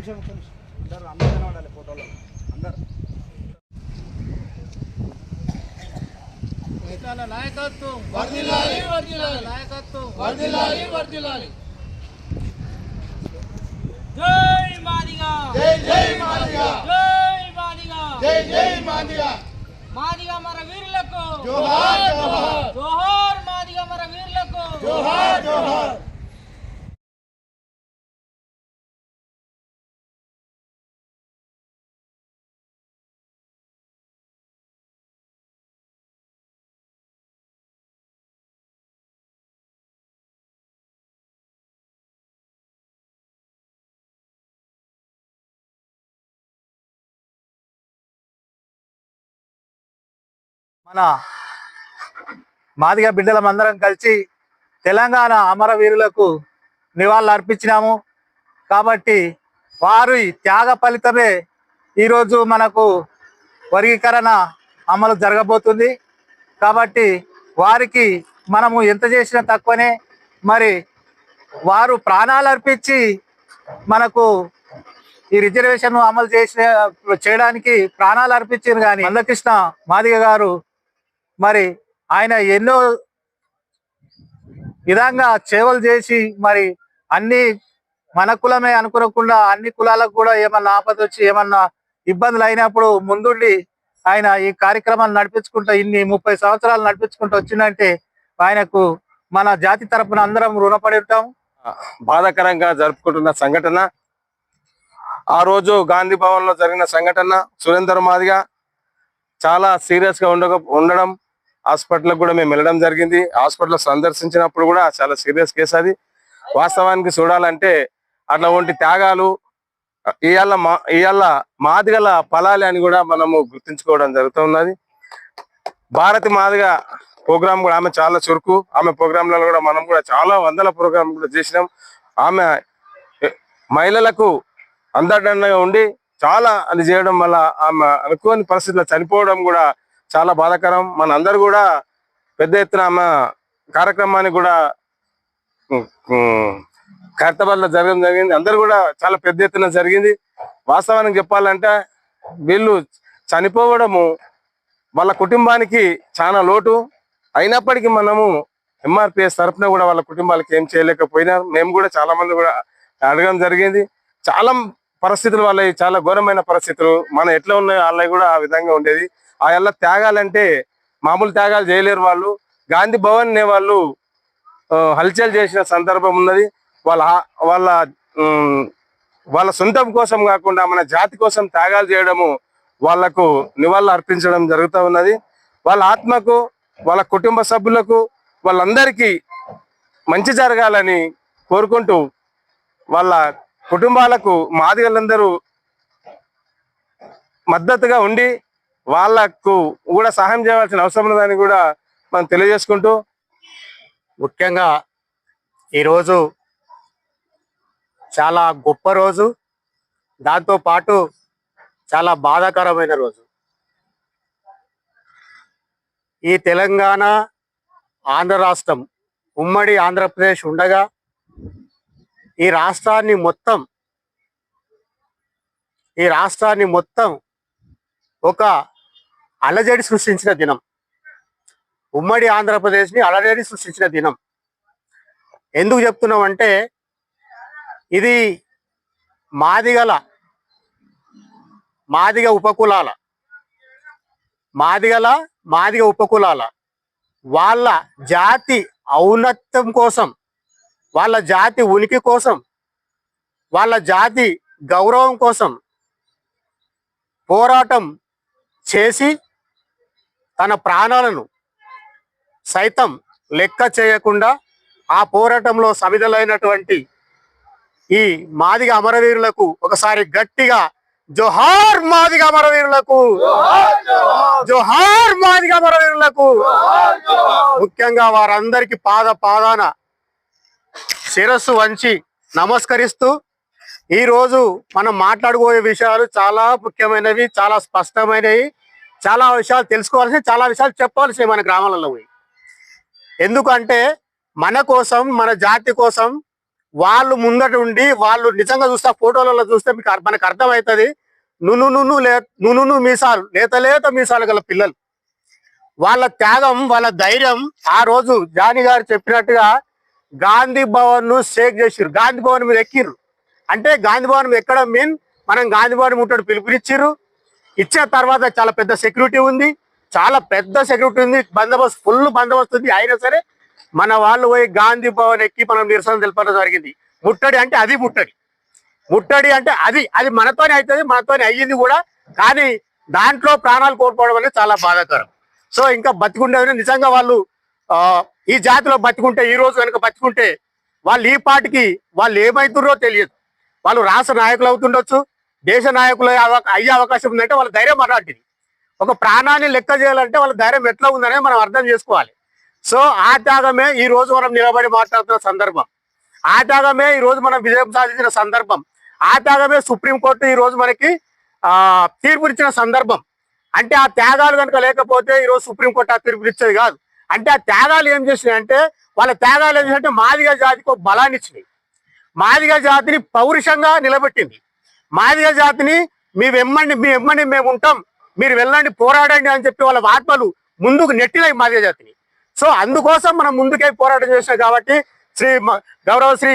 నిమిషం ఒక్క నిమిషం. అందరు అందరు కనబడాలి ఫోటోలో. అందరు. నాయకత్వం. వర్ధిల్లాలి. వర్ధిల్లాలి నాయకత్వం. వర్ధిల్లాలి వర్ధిల్లాలి. జై మాదిగా. జై జై మాదిగా. జై మాదిగా. జై జై మాదిగా. మాదిగా మన వీరులకు. జోహార్ జోహార్. జోహార్ మాదిగా మన వీరులకు. జోహార్ జోహార్. మన మాదిగ బిడ్డలం అందరం కలిసి తెలంగాణ అమరవీరులకు నివాళులు అర్పించినాము. కాబట్టి వారి త్యాగ ఫలితమే ఈరోజు మనకు వర్గీకరణ అమలు జరగబోతుంది. కాబట్టి వారికి మనము ఎంత చేసినా తక్కువనే. మరి వారు ప్రాణాలు అర్పించి మనకు ఈ రిజర్వేషన్ అమలు చేసిన చేయడానికి ప్రాణాలు అర్పించారు కానీ మందకృష్ణ మాదిగ గారు మరి ఆయన ఎన్నో విధంగా సేవలు చేసి మరి అన్ని మన కులమే అనుకోకుండా అన్ని కులాలకు కూడా ఏమన్నా ఆపద వచ్చి ఏమన్నా ఇబ్బందులు అయినప్పుడు ముందుండి ఆయన ఈ కార్యక్రమాలు నడిపించుకుంటూ ఇన్ని ముప్పై సంవత్సరాలు నడిపించుకుంటూ వచ్చిందంటే ఆయనకు మన జాతి తరపున అందరం రుణపడి ఉంటాం. బాధాకరంగా జరుపుకుంటున్న సంఘటన. ఆ రోజు గాంధీ భవన్లో జరిగిన సంఘటన సురేందర్ మాదిగా చాలా సీరియస్గా ఉండక ఉండడం హాస్పిటల్ కూడా మేము వెళ్ళడం జరిగింది. హాస్పిటల్ సందర్శించినప్పుడు కూడా చాలా సీరియస్ కేసు అది. వాస్తవానికి చూడాలంటే అట్లా వంటి త్యాగాలు ఇవాళ మా ఇవాళ మాదిగల ఫలాలి అని కూడా మనము గుర్తించుకోవడం జరుగుతున్నది భారతి మాదిగ ప్రోగ్రామ్ కూడా ఆమె చాలా చురుకు. ఆమె ప్రోగ్రాంలలో కూడా మనం కూడా చాలా వందల ప్రోగ్రాం కూడా చేసినాం. ఆమె మహిళలకు అందడంగా ఉండి చాలా అది చేయడం వల్ల ఆమె అనుకోని పరిస్థితుల్లో చనిపోవడం కూడా చాలా బాధాకరం. మన కూడా పెద్ద ఎత్తున ఆమె కార్యక్రమాన్ని కూడా ఖైరతాబాద్ జరగడం జరిగింది. అందరు కూడా చాలా పెద్ద ఎత్తున జరిగింది. వాస్తవానికి చెప్పాలంటే వీళ్ళు చనిపోవడము వాళ్ళ కుటుంబానికి చాలా లోటు. అయినప్పటికీ మనము ఎంఆర్పిఎస్ తరఫున కూడా వాళ్ళ కుటుంబాలకి ఏం చేయలేకపోయినా మేము కూడా చాలా మంది కూడా అడగడం జరిగింది. చాలా పరిస్థితులు వాళ్ళవి చాలా ఘోరమైన పరిస్థితులు మనం ఎట్లా ఉన్నాయో వాళ్ళవి కూడా ఆ విధంగా ఉండేది. ఆ ఎలా త్యాగాలంటే మామూలు త్యాగాలు చేయలేరు వాళ్ళు. గాంధీ భవన్ అనే వాళ్ళు హల్చల్ చేసిన సందర్భం ఉన్నది. వాళ్ళ వాళ్ళ వాళ్ళ సొంతం కోసం కాకుండా మన జాతి కోసం త్యాగాలు చేయడము వాళ్ళకు నివాళులు అర్పించడం జరుగుతూ ఉన్నది. వాళ్ళ ఆత్మకు వాళ్ళ కుటుంబ సభ్యులకు వాళ్ళందరికీ మంచి జరగాలని కోరుకుంటూ వాళ్ళ కుటుంబాలకు మాదిగలందరూ మద్దతుగా ఉండి వాళ్ళకు కూడా సహాయం చేయవలసిన అవసరం ఉన్నదని కూడా మనం తెలియజేసుకుంటూ ముఖ్యంగా ఈరోజు చాలా గొప్ప రోజు. దాంతో పాటు చాలా బాధాకరమైన రోజు. ఈ తెలంగాణ ఆంధ్ర రాష్ట్రం ఉమ్మడి ఆంధ్రప్రదేశ్ ఉండగా ఈ రాష్ట్రాన్ని మొత్తం ఈ రాష్ట్రాన్ని మొత్తం ఒక అలజడి సృష్టించిన దినం. ఉమ్మడి ఆంధ్రప్రదేశ్ని అలజడి సృష్టించిన దినం. ఎందుకు చెప్తున్నామంటే ఇది మాదిగల మాదిగ ఉపకులాల మాదిగల మాదిగ ఉపకులాల వాళ్ళ జాతి ఔన్నత్యం కోసం వాళ్ళ జాతి ఉనికి కోసం వాళ్ళ జాతి గౌరవం కోసం పోరాటం చేసి తన ప్రాణాలను సైతం లెక్క చేయకుండా ఆ పోరాటంలో సమిధలైనటువంటి ఈ మాదిగ అమరవీరులకు ఒకసారి గట్టిగా జోహార్ మాదిగ అమరవీరులకు జోహార్ మాదిగ అమరవీరులకు ముఖ్యంగా వారందరికి పాద పాదాన శిరస్సు వంచి నమస్కరిస్తూ ఈ రోజు మనం మాట్లాడుకోయే విషయాలు చాలా ముఖ్యమైనవి చాలా స్పష్టమైనవి. చాలా విషయాలు తెలుసుకోవాల్సి చాలా విషయాలు చెప్పాల్సినవి మన గ్రామాలలో పోయి. ఎందుకంటే మన కోసం మన జాతి కోసం వాళ్ళు ముందట ఉండి వాళ్ళు నిజంగా చూస్తే ఫోటోలలో చూస్తే మీకు మనకు అర్థమవుతుంది. నును నును లే నును మీసాలు లేత లేత మీసాలు గల పిల్లలు. వాళ్ళ త్యాగం వాళ్ళ ధైర్యం ఆ రోజు జాని గారు చెప్పినట్టుగా గాంధీ భవన్ను షేక్ చేసిర్రు. గాంధీ భవన్ మీద ఎక్కిర్రు. అంటే గాంధీ భవన్ ఎక్కడ మీన్ మనం గాంధీ భవన్ ముట్టడు పిలుపునిచ్చిర్రు. ఇచ్చిన తర్వాత చాలా పెద్ద సెక్యూరిటీ ఉంది. చాలా పెద్ద సెక్యూరిటీ ఉంది. బందోబస్తు ఫుల్ బందోబస్తు ఉంది. అయినా సరే మన వాళ్ళు పోయి గాంధీ భవన్ ఎక్కి మనం నిరసన తెలపడం జరిగింది. ముట్టడి అంటే అది ముట్టడి. ముట్టడి అంటే అది. అది మనతోనే అవుతుంది మనతోనే అయ్యింది కూడా. కానీ దాంట్లో ప్రాణాలు కోల్పోవడం అనేది చాలా బాధాకరం. సో ఇంకా బతికుండే నిజంగా వాళ్ళు ఈ జాతిలో బతికుంటే ఈ రోజు కనుక బతికుంటే వాళ్ళు ఈ పాటికి వాళ్ళు ఏమవుతుండ్రో తెలియదు. వాళ్ళు రాష్ట్ర నాయకులు అవుతుండొచ్చు దేశ నాయకులు అయ్యే అవకాశం ఉందంటే వాళ్ళ ధైర్యం అలాంటిది ఒక ప్రాణాన్ని లెక్క చేయాలంటే వాళ్ళ ధైర్యం ఎట్లా ఉందనే మనం అర్థం చేసుకోవాలి. సో ఆ త్యాగమే ఈ రోజు మనం నిలబడి మాట్లాడుతున్న సందర్భం. ఆ త్యాగమే ఈ రోజు మనం విజయం సాధించిన సందర్భం. ఆ త్యాగమే సుప్రీంకోర్టు ఈ రోజు మనకి ఆ తీర్పునిచ్చిన సందర్భం. అంటే ఆ త్యాగాలు కనుక లేకపోతే ఈ రోజు సుప్రీంకోర్టు ఆ తీర్పు ఇచ్చేది కాదు. అంటే ఆ త్యాగాలు ఏం చేసినాయి అంటే వాళ్ళ త్యాగాలు ఏం చేసినట్టే మాదిగ జాతికి ఒక బలాన్ని ఇచ్చినాయి. మాదిగ జాతిని పౌరుషంగా నిలబెట్టింది. మాదిగ జాతిని మీ వెమ్మండి మీ వెమ్మండి మేము ఉంటాం. మీరు వెళ్ళండి పోరాడండి అని చెప్పి వాళ్ళ ఆత్మలు ముందుకు నెట్టినాయి మాదిగ జాతిని. సో అందుకోసం మనం ముందుకే పోరాటం చేసినాం కాబట్టి శ్రీ గౌరవశ్రీ గౌరవ శ్రీ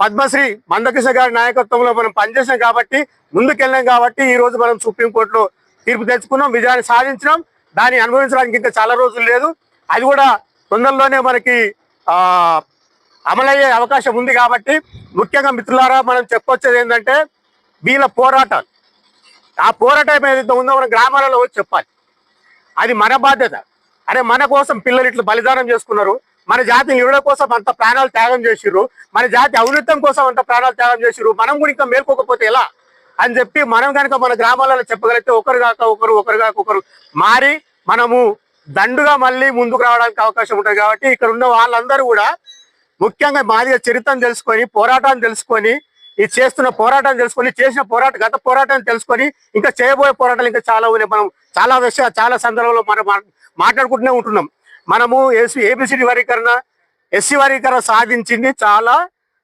పద్మశ్రీ మందకృష్ణ గారి నాయకత్వంలో మనం పనిచేసాం కాబట్టి ముందుకెళ్ళాం కాబట్టి ఈ రోజు మనం సుప్రీంకోర్టులో తీర్పు తెచ్చుకున్నాం విజయాన్ని సాధించినాం. దాన్ని అనుభవించడానికి ఇంకా చాలా రోజులు లేదు. అది కూడా తొందరలోనే మనకి అమలయ్యే అవకాశం ఉంది కాబట్టి ముఖ్యంగా మిత్రులారా మనం చెప్పొచ్చేది ఏంటంటే వీళ్ళ పోరాటాలు. ఆ పోరాటం ఏదైతే ఉందో మన గ్రామాలలో వచ్చి చెప్పాలి. అది మన బాధ్యత. అరే మన కోసం పిల్లలు ఇట్లా బలిదానం చేసుకున్నారు. మన జాతి ఇవ్వడం కోసం అంత ప్రాణాలు త్యాగం చేసిర్రు. మన జాతి ఔన్నత్యం కోసం అంత ప్రాణాలు త్యాగం చేసిర్రు. మనం కూడా ఇంకా మేల్కోకపోతే ఎలా? అని చెప్పి మనం కనుక మన గ్రామాలలో చెప్పగలిగితే ఒకరు కాక ఒకరు ఒకరు కాక ఒకరు మారి మనము దండుగా మళ్ళీ ముందుకు రావడానికి అవకాశం ఉంటుంది కాబట్టి ఇక్కడ ఉన్న వాళ్ళందరూ కూడా ముఖ్యంగా మాదిగా చరిత్రను తెలుసుకొని పోరాటాన్ని తెలుసుకొని ఈ చేస్తున్న పోరాటం తెలుసుకొని చేసిన పోరాట గత పోరాటాన్ని తెలుసుకొని ఇంకా చేయబోయే పోరాటాలు ఇంకా చాలా ఉన్నాయి. మనం చాలా విషయ చాలా సందర్భంలో మనం మాట్లాడుకుంటూనే ఉంటున్నాం. మనము ఏసీ ఏబిసిడి వర్గీకరణ ఎస్సీ వర్గీకరణ సాధించింది చాలా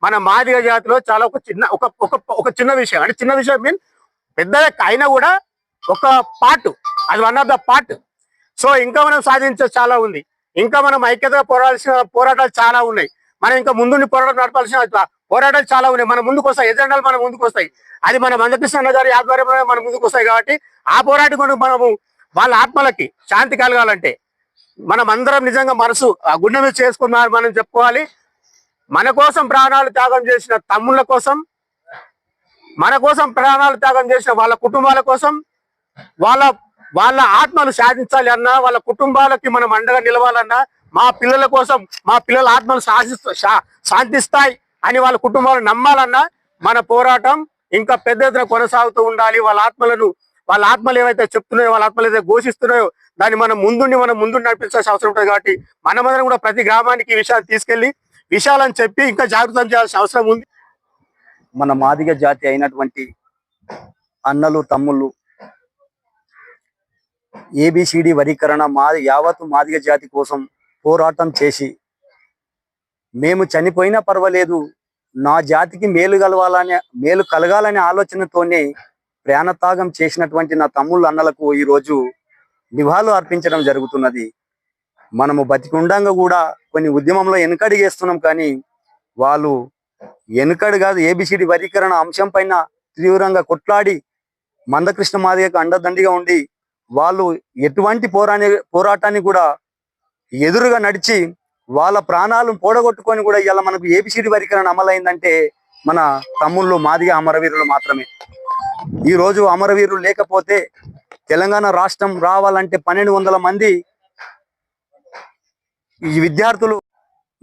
మన మాదిగ జాతిలో చాలా ఒక చిన్న ఒక ఒక ఒక చిన్న విషయం. అంటే చిన్న విషయం మీన్ పెద్దగా అయినా కూడా ఒక పార్ట్ అది one of the part so ఇంకా మనం సాధించే చాలా ఉంది. ఇంకా మనం ఐక్యతగా పోరాడాల్సిన పోరాటాలు చాలా ఉన్నాయి. మనం ఇంకా ముందుండి పోరాటం నడపాల్సిన పోరాటాలు చాలా ఉన్నాయి. మన ముందుకు వస్తాయి. ఎజెండాలు మన ముందుకు వస్తాయి. అది మన మందకృష్ణ గారి ఆధ్వర్యంలో మన ముందుకు వస్తాయి కాబట్టి ఆ పోరాటం మనము వాళ్ళ ఆత్మలకి శాంతి కలగాలంటే మనం అందరం నిజంగా మనసు ఆ గుండె మీద చేసుకున్నారు మనం చెప్పుకోవాలి. మన కోసం ప్రాణాలు త్యాగం చేసిన తమ్ముళ్ళ కోసం మన కోసం ప్రాణాలు త్యాగం చేసిన వాళ్ళ కుటుంబాల కోసం వాళ్ళ వాళ్ళ ఆత్మలు సాధించాలి అన్నా వాళ్ళ కుటుంబాలకి మనం అండగా నిలవాలన్నా మా పిల్లల కోసం మా పిల్లల ఆత్మలు సాధిస్తా శా- శాంతిస్తాయి. అని వాళ్ళ కుటుంబాలు నమ్మాలన్నా మన పోరాటం ఇంకా పెద్ద ఎత్తున కొనసాగుతూ ఉండాలి. వాళ్ళ ఆత్మలను వాళ్ళ ఆత్మలు ఏవైతే చెప్తున్నాయో వాళ్ళ ఆత్మలు ఏదైతే ఘోషిస్తున్నాయో దాన్ని మనం ముందుండి మనం ముందు నడిపించాల్సిన అవసరం ఉంటుంది కాబట్టి మనమందరం కూడా ప్రతి గ్రామానికి ఈ విషయాలు తీసుకెళ్ళి విషయాలని చెప్పి ఇంకా జాగృతం చేయాల్సిన అవసరం ఉంది. మన మాదిగ జాతి అయినటువంటి అన్నలు తమ్ముళ్ళు ఏబిసిడి వరీకరణ మా యావత్తు మాదిగ జాతి కోసం పోరాటం చేసి మేము చనిపోయినా పర్వాలేదు. నా జాతికి మేలు కలవాలనే మేలు కలగాలనే ఆలోచనతోనే ప్రాణత్యాగం చేసినటువంటి నా తమ్ముళ్ళ అన్నలకు ఈరోజు నివాళులు అర్పించడం జరుగుతున్నది. మనము బతికుండంగా కూడా కొన్ని ఉద్యమంలో వెనుకడిగేస్తున్నాం కానీ వాళ్ళు వెనుకడు కాదు ఏబిసిడి వర్గీకరణ అంశం పైన తీవ్రంగా కొట్లాడి మందకృష్ణ మాదిగకు అండదండిగా ఉండి వాళ్ళు ఎటువంటి పోరాని పోరాటాన్ని కూడా ఎదురుగా నడిచి వాళ్ళ ప్రాణాలను పోడగొట్టుకొని కూడా ఇవాళ మనకు ఏబిసిడి వర్గీకరణ అమలైందంటే మన తమ్ముళ్ళు మాదిగ అమరవీరులు మాత్రమే. ఈ రోజు అమరవీరులు లేకపోతే తెలంగాణ రాష్ట్రం రావాలంటే పన్నెండు వందల మంది ఈ విద్యార్థులు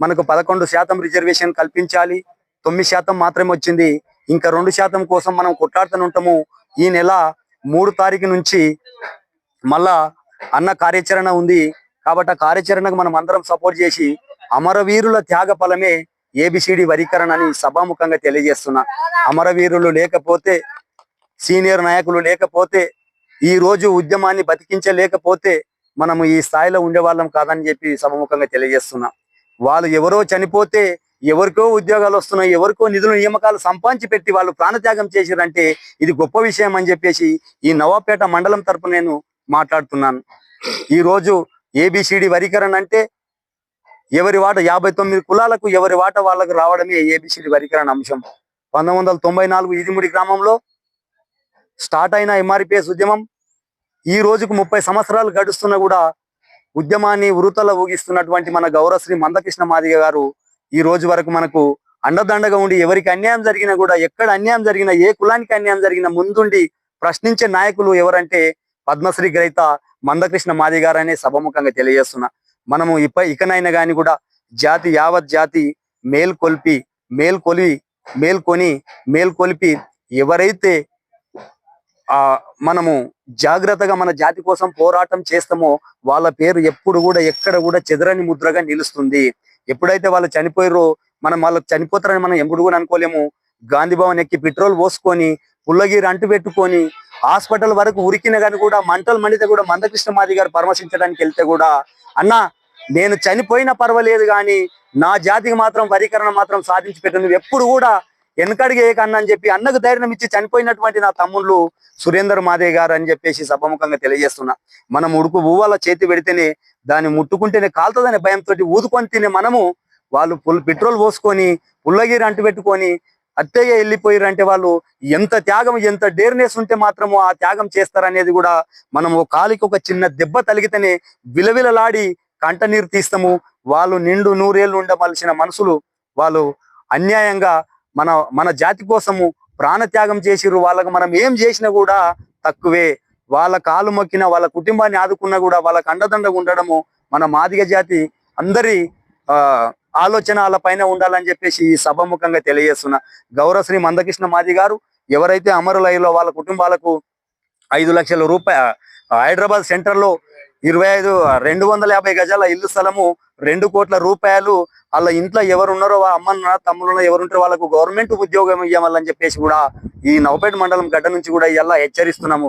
మనకు పదకొండు శాతం రిజర్వేషన్ కల్పించాలి. తొమ్మిది శాతం మాత్రమే వచ్చింది. ఇంకా రెండు శాతం కోసం మనం కొట్లాడుతూనే ఉంటాము. ఈ నెల మూడు తారీఖు నుంచి మళ్ళా అన్న కార్యాచరణ ఉంది. కాబట్టి ఆ కార్యాచరణకు మనం అందరం సపోర్ట్ చేసి అమరవీరుల త్యాగ ఫలమే ఏబిసిడి వరీకరణ అని సభాముఖంగా తెలియజేస్తున్నా. అమరవీరులు లేకపోతే సీనియర్ నాయకులు లేకపోతే ఈ రోజు ఉద్యమాన్ని బతికించలేకపోతే మనము ఈ స్థాయిలో ఉండేవాళ్ళం కాదని చెప్పి సభముఖంగా తెలియజేస్తున్నా. వాళ్ళు ఎవరో చనిపోతే ఎవరికో ఉద్యోగాలు వస్తున్నాయి ఎవరికో నిధులు నియామకాలు సంపాదించి పెట్టి వాళ్ళు ప్రాణత్యాగం చేసిరంటే ఇది గొప్ప విషయం అని చెప్పేసి ఈ నవాపేట మండలం తరపు నేను మాట్లాడుతున్నాను. ఈ రోజు ఏబిసిడి వరికరణ అంటే ఎవరి వాట యాభై తొమ్మిది కులాలకు ఎవరి వాట వాళ్ళకు రావడమే ఏబిసిడి వరికరణ అంశం. పంతొమ్మిది వందల తొంభై నాలుగు ఇదిముడి గ్రామంలో స్టార్ట్ అయిన ఎంఆర్పిఎస్ ఉద్యమం ఈ రోజుకు ముప్పై సంవత్సరాలు గడుస్తున్నా కూడా ఉద్యమాన్ని వృతల ఊగిస్తున్నటువంటి మన గౌరవశ్రీ మందకృష్ణ మాదిగ గారు ఈ రోజు వరకు మనకు అండదండగా ఉండి ఎవరికి అన్యాయం జరిగినా కూడా ఎక్కడ అన్యాయం జరిగినా ఏ కులానికి అన్యాయం జరిగినా ముందుండి ప్రశ్నించే నాయకులు ఎవరంటే పద్మశ్రీ గ్రహీత మందకృష్ణ మాది గారని సభముఖంగా తెలియజేస్తున్నా. మనము ఇప్ప ఇకనైనా గాని కూడా జాతి యావత్ జాతి మేల్కొల్పి మేల్కొలి మేల్కొని మేల్కొలిపి ఎవరైతే ఆ మనము జాగ్రత్తగా మన జాతి కోసం పోరాటం చేస్తామో వాళ్ళ పేరు ఎప్పుడు కూడా ఎక్కడ కూడా చెదరని ముద్రగా నిలుస్తుంది. ఎప్పుడైతే వాళ్ళు చనిపోయారో మనం వాళ్ళకి చనిపోతారని మనం ఎప్పుడు కూడా అనుకోలేము. గాంధీ భవన్ ఎక్కి పెట్రోల్ పోసుకొని పుల్లగిరి అంటు పెట్టుకొని హాస్పిటల్ వరకు ఉరికిన కానీ కూడా మంటలు మండితే కూడా మందకృష్ణ మాది గారు పరామర్శించడానికి వెళ్తే కూడా అన్న నేను చనిపోయినా పర్వాలేదు కానీ నా జాతికి మాత్రం వరీకరణ మాత్రం సాధించి పెట్టింది ఎప్పుడు కూడా వెనకడిగేయకన్నా అని చెప్పి అన్నకు ధైర్యం ఇచ్చి చనిపోయినటువంటి నా తమ్ముళ్ళు సురేందర్ మాదే గారు అని చెప్పేసి సభముఖంగా తెలియజేస్తున్నా. మనం ఉడుకు ఊవాల చేతి పెడితేనే దాన్ని ముట్టుకుంటేనే కాలుతుందనే భయంతో ఊదుకొని తినే మనము వాళ్ళు పుల్ పెట్రోల్ పోసుకొని పుల్లగిరి అంటు పెట్టుకొని అత్తయ్య వెళ్ళిపోయారు అంటే వాళ్ళు ఎంత త్యాగం ఎంత డేర్నెస్ ఉంటే మాత్రము ఆ త్యాగం చేస్తారనేది కూడా మనము కాలికి ఒక చిన్న దెబ్బ తలిగితేనే విలవిలలాడి కంట నీరు తీస్తాము. వాళ్ళు నిండు నూరేళ్ళు ఉండవలసిన మనుషులు వాళ్ళు అన్యాయంగా మన మన జాతి కోసము ప్రాణత్యాగం చేసిర్రు. వాళ్ళకు మనం ఏం చేసినా కూడా తక్కువే. వాళ్ళ కాలు మొక్కిన వాళ్ళ కుటుంబాన్ని ఆదుకున్నా కూడా వాళ్ళకు అండదండగా ఉండడము మన మాదిగ జాతి అందరి ఆ ఆలోచన పైన ఉండాలని చెప్పేసి ఈ సభముఖంగా తెలియజేస్తున్నా గౌరవశ్రీ మందకృష్ణ మాది గారు ఎవరైతే అమరులయ్యలో వాళ్ళ కుటుంబాలకు ఐదు లక్షల రూపాయ హైదరాబాద్ సెంటర్లో ఇరవై ఐదు రెండు వందల యాభై గజాల ఇల్లు స్థలము రెండు కోట్ల రూపాయలు వాళ్ళ ఇంట్లో ఎవరు ఉన్నారో వాళ్ళ అమ్మ నాన్న, తమ్ముళ్ళు వాళ్ళకు గవర్నమెంట్ ఉద్యోగం ఇవ్వాలని చెప్పేసి కూడా ఈ నవపేట మండలం గడ్డ నుంచి కూడా ఇలా హెచ్చరిస్తున్నాము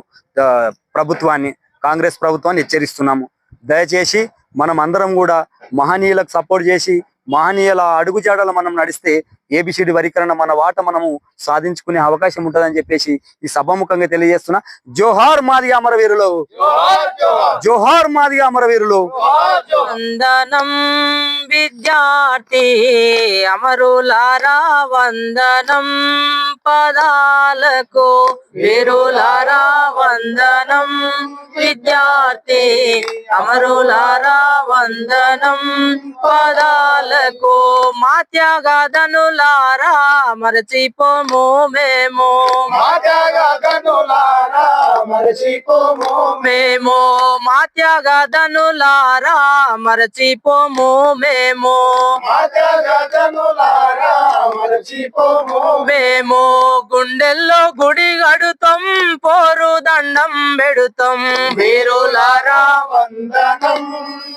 ప్రభుత్వాన్ని కాంగ్రెస్ ప్రభుత్వాన్ని హెచ్చరిస్తున్నాము. దయచేసి మనం అందరం కూడా మహనీయులకు సపోర్ట్ చేసి మహనీయుల అడుగుజాడలు మనం నడిస్తే ఏబిసిడి వరీకరణ మన వాట మనము సాధించుకునే అవకాశం ఉంటుందని చెప్పేసి ఈ సభాముఖంగా తెలియజేస్తున్నా. జోహార్ మాది అమరవీరులు. జోహార్ జోహార్. జోహార్ మాది అమరవీరులు. వందనం విద్యార్థి అమరులారా వందనం పదాలకు వీరులారా వందనం విద్యార్థి అమరులారా వందనం పదాలకు మా త్యాగదనులారా మరచిపోము మేము. మాటగా కనులారా మరచిపోము మేము. మా త్యాగదనులారా మరచిపోము మేము. మాటగా కనులారా మరచిపోము మేము. గుండెల్లో గుడి గడుతాం పోరు దండం పెడుతాం వీరులారా వందనం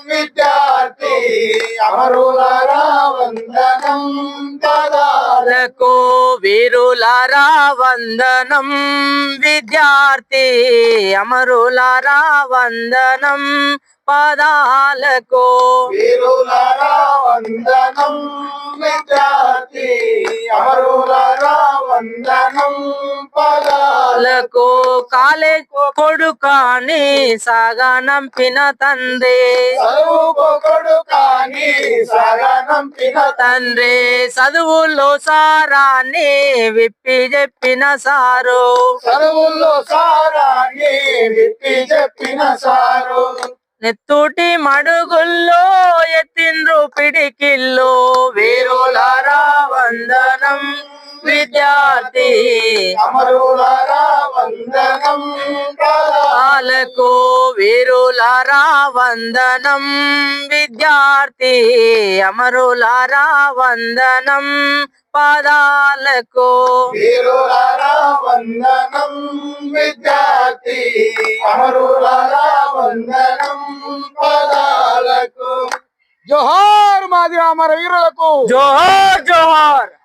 విద్యార్థి అమరులారా వందనం పదాల లకు వీరులారా వందనం విద్యార్థి అమరులారా వందనం పదాలకు వీరులారా వందనం విద్యార్థి అమరులారా వందనం పదాల లకు కాలేజ్ కొడుకాని సాగనంపిన తండ్రి. చదువుకోడు కానీ సగనంపిన తండ్రి. చదువుల్లో సారాన్ని విప్పి చెప్పిన సారు. చదువుల్లో సారాన్ని విప్పి చెప్పిన సారు. నెత్తుటి మడుగుల్లో ఎత్తిండ్రు పిడికిల్లో వీరులారా వందనం విద్యార్థి అమరులారా పాలకు వీరులారా వందనం విద్యార్థి అమరులారా వందనం పాదాలకు వీరులారా వందనం విద్యార్థి అమరులారా వందనం పదాలకు. జోహార్ మాది అమర వీరులకు. జోహార్ జోహార్.